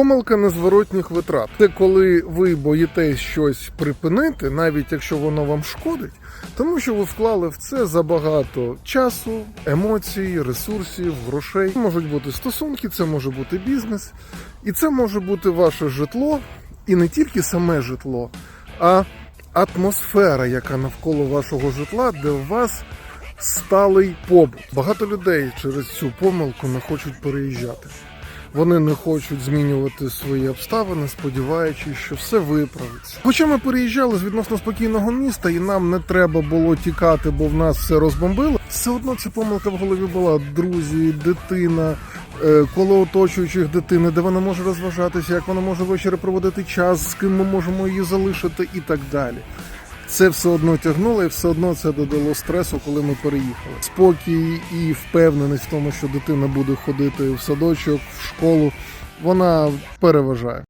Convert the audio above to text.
Помилка незворотніх витрат. Це коли ви боїтесь щось припинити, навіть якщо воно вам шкодить, тому що ви вклали в це забагато часу, емоцій, ресурсів, грошей. Це можуть бути стосунки, це може бути бізнес, і це може бути ваше житло, і не тільки саме житло, а атмосфера, яка навколо вашого житла, де у вас сталий побут. Багато людей через цю помилку не хочуть переїжджати. Вони не хочуть змінювати свої обставини, сподіваючись, що все виправиться. Хоча ми переїжджали з відносно спокійного міста, і нам не треба було тікати, бо в нас все розбомбило. Все одно ця помилка в голові була друзі, дитина, е, коло оточуючих дитини, де вона може розважатися, як вона може ввечері проводити час, з ким ми можемо її залишити, і так далі. Це все одно тягнуло, і все одно це додало стресу, коли ми переїхали. Спокій і впевненість в тому, що дитина буде ходити в садочок, в школу, вона переважає.